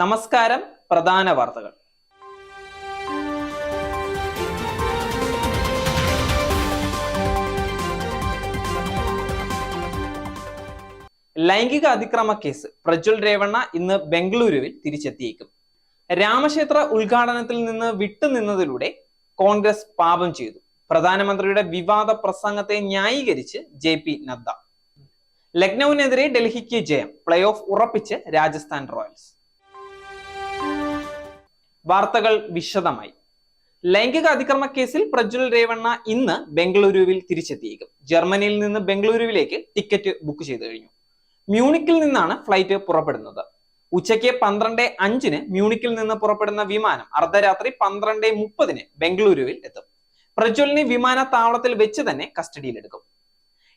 നമസ്കാരം പ്രധാന വാർത്തകൾ. ലൈംഗിക അതിക്രമ കേസ് പ്രജ്വൽ രേവണ്ണ ഇന്ന് ബംഗളൂരുവിൽ തിരിച്ചെത്തിയേക്കും. രാമക്ഷേത്ര ഉദ്ഘാടനത്തിൽ നിന്ന് വിട്ടുനിന്നതിലൂടെ കോൺഗ്രസ് പാപം ചെയ്തു. പ്രധാനമന്ത്രിയുടെ വിവാദ പ്രസംഗത്തെ ന്യായീകരിച്ച് ജെ പി നദ്ദ. ലക്നൌവിനെതിരെ ഡൽഹിക്ക് ജയം പ്ലേ ഓഫ് ഉറപ്പിച്ച് രാജസ്ഥാൻ റോയൽസ്. വാർത്തകൾ വിശദമായി. ലൈംഗിക അതിക്രമ കേസിൽ പ്രജ്വൽ രേവണ്ണ ഇന്ന് ബംഗളൂരുവിൽ തിരിച്ചെത്തിയേക്കും. ജർമ്മനിയിൽ നിന്ന് ബംഗളൂരുവിലേക്ക് ടിക്കറ്റ് ബുക്ക് ചെയ്തു കഴിഞ്ഞു. മ്യൂണിക്കിൽ നിന്നാണ് ഫ്ലൈറ്റ് പുറപ്പെടുന്നത്. ഉച്ചയ്ക്ക് പന്ത്രണ്ട് അഞ്ചിന് മ്യൂണിക്കിൽ നിന്ന് പുറപ്പെടുന്ന വിമാനം അർദ്ധരാത്രി പന്ത്രണ്ട് മുപ്പതിന് ബംഗളൂരുവിൽ എത്തും. പ്രജ്വലിനെ വിമാനത്താവളത്തിൽ വെച്ച് തന്നെ കസ്റ്റഡിയിലെടുക്കും.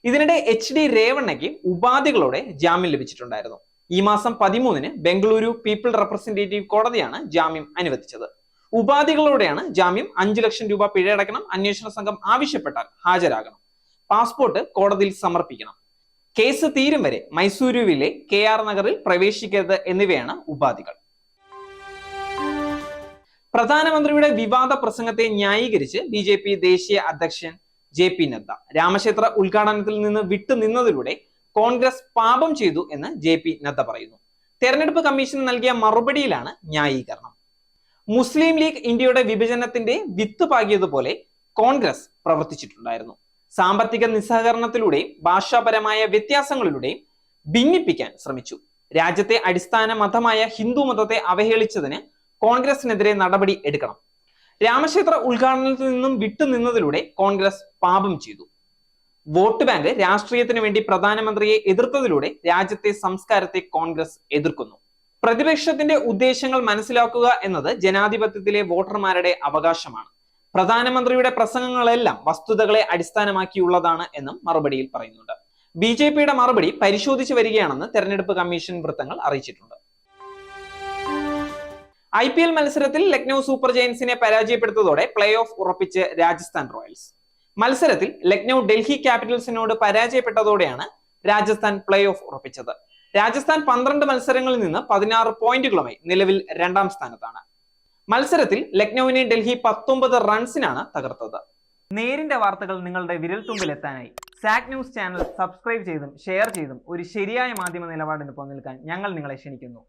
ഇതിനിടെ എച്ച് ഡി രേവണ്ണയ്ക്ക് ഉപാധികളോടെ ജാമ്യം ലഭിച്ചിട്ടുണ്ടായിരുന്നു. ഈ മാസം പതിമൂന്നിന് ബംഗളൂരു പീപ്പിൾ റെപ്രസെന്റേറ്റീവ് കോടതിയാണ് ജാമ്യം അനുവദിച്ചത്. ഉപാധികളോടെയാണ് ജാമ്യം അഞ്ചു ലക്ഷം രൂപ പിഴയടക്കണം അന്വേഷണ സംഘം ആവശ്യപ്പെട്ടാൽ ഹാജരാകണം. പാസ്പോർട്ട് കോടതിയിൽ സമർപ്പിക്കണം. കേസ് തീരും വരെ മൈസൂരുവിലെ കെ ആർ നഗറിൽ പ്രവേശിക്കരുത് എന്നിവയാണ് ഉപാധികൾ. പ്രധാനമന്ത്രിയുടെ വിവാദ പ്രസംഗത്തെ ന്യായീകരിച്ച് ബി ജെ പി ദേശീയ അധ്യക്ഷൻ ജെ പി നദ്ദ. രാമക്ഷേത്ര ഉദ്ഘാടനത്തിൽ നിന്ന് വിട്ടുനിന്നതിലൂടെ കോൺഗ്രസ് പാപം ചെയ്തു എന്ന് ജെ പി നദ്ദ പറയുന്നു. തെരഞ്ഞെടുപ്പ് കമ്മീഷൻ നൽകിയ മറുപടിയിലാണ് ന്യായീകരണം. മുസ്ലിം ലീഗ് ഇന്ത്യയുടെ വിഭജനത്തിന്റെ വിത്ത് പാകിയതുപോലെ കോൺഗ്രസ് പ്രവർത്തിച്ചിട്ടുണ്ടായിരുന്നു. സാമ്പത്തിക നിസ്സഹകരണത്തിലൂടെയും ഭാഷാപരമായ വ്യത്യാസങ്ങളിലൂടെയും ഭിന്നിപ്പിക്കാൻ ശ്രമിച്ചു. രാജ്യത്തെ അടിസ്ഥാന മതമായ ഹിന്ദു മതത്തെ അവഹേളിച്ചതിന് കോൺഗ്രസിനെതിരെ നടപടി എടുക്കണം. രാമക്ഷേത്ര ഉദ്ഘാടനത്തിൽ നിന്നും വിട്ടുനിന്നതിലൂടെ കോൺഗ്രസ് പാപം ചെയ്തു. വോട്ട് ബാങ്ക് രാഷ്ട്രീയത്തിന് വേണ്ടി പ്രധാനമന്ത്രിയെ എതിർത്തതിലൂടെ രാജ്യത്തെ സംസ്കാരത്തെ കോൺഗ്രസ് എതിർക്കുന്നു. പ്രതിപക്ഷത്തിന്റെ ഉദ്ദേശങ്ങൾ മനസ്സിലാക്കുക എന്നത് ജനാധിപത്യത്തിലെ വോട്ടർമാരുടെ അവകാശമാണ്. പ്രധാനമന്ത്രിയുടെ പ്രസംഗങ്ങളെല്ലാം വസ്തുതകളെ അടിസ്ഥാനമാക്കിയുള്ളതാണ് എന്നും മറുപടിയിൽ പറയുന്നുണ്ട്. ബി ജെ പിയുടെ മറുപടി പരിശോധിച്ചു വരികയാണെന്ന് തെരഞ്ഞെടുപ്പ് കമ്മീഷൻ വൃത്തങ്ങൾ അറിയിച്ചിട്ടുണ്ട്. ഐ പി എൽ മത്സരത്തിൽ ലക്നൌ സൂപ്പർ ജയൻസിനെ പരാജയപ്പെടുത്തതോടെ പ്ലേ ഓഫ് ഉറപ്പിച്ച് രാജസ്ഥാൻ റോയൽസ്. മത്സരത്തിൽ ലക്നൗ ഡൽഹി ക്യാപിറ്റൽസിനോട് പരാജയപ്പെട്ടതോടെയാണ് രാജസ്ഥാൻ പ്ലേ ഓഫ് ഉറപ്പിച്ചത്. രാജസ്ഥാൻ പന്ത്രണ്ട് മത്സരങ്ങളിൽ നിന്ന് പതിനാറ് പോയിന്റുകളുമായി നിലവിൽ രണ്ടാം സ്ഥാനത്താണ്. മത്സരത്തിൽ ലക്നൌവിനെ ഡൽഹി പത്തൊമ്പത് റൺസിനാണ് തകർത്തത്. നേരിന്റെ വാർത്തകൾ നിങ്ങളുടെ വിരൽത്തുമ്പിൽ എത്താനായി. സാക് ന്യൂസ് ചാനൽ സബ്സ്ക്രൈബ് ചെയ്തും ഷെയർ ചെയ്തും ഒരു ശരിയായ മാധ്യമ നിലപാടിന് പോകാൻ ഞങ്ങൾ നിങ്ങളെ ക്ഷണിക്കുന്നു.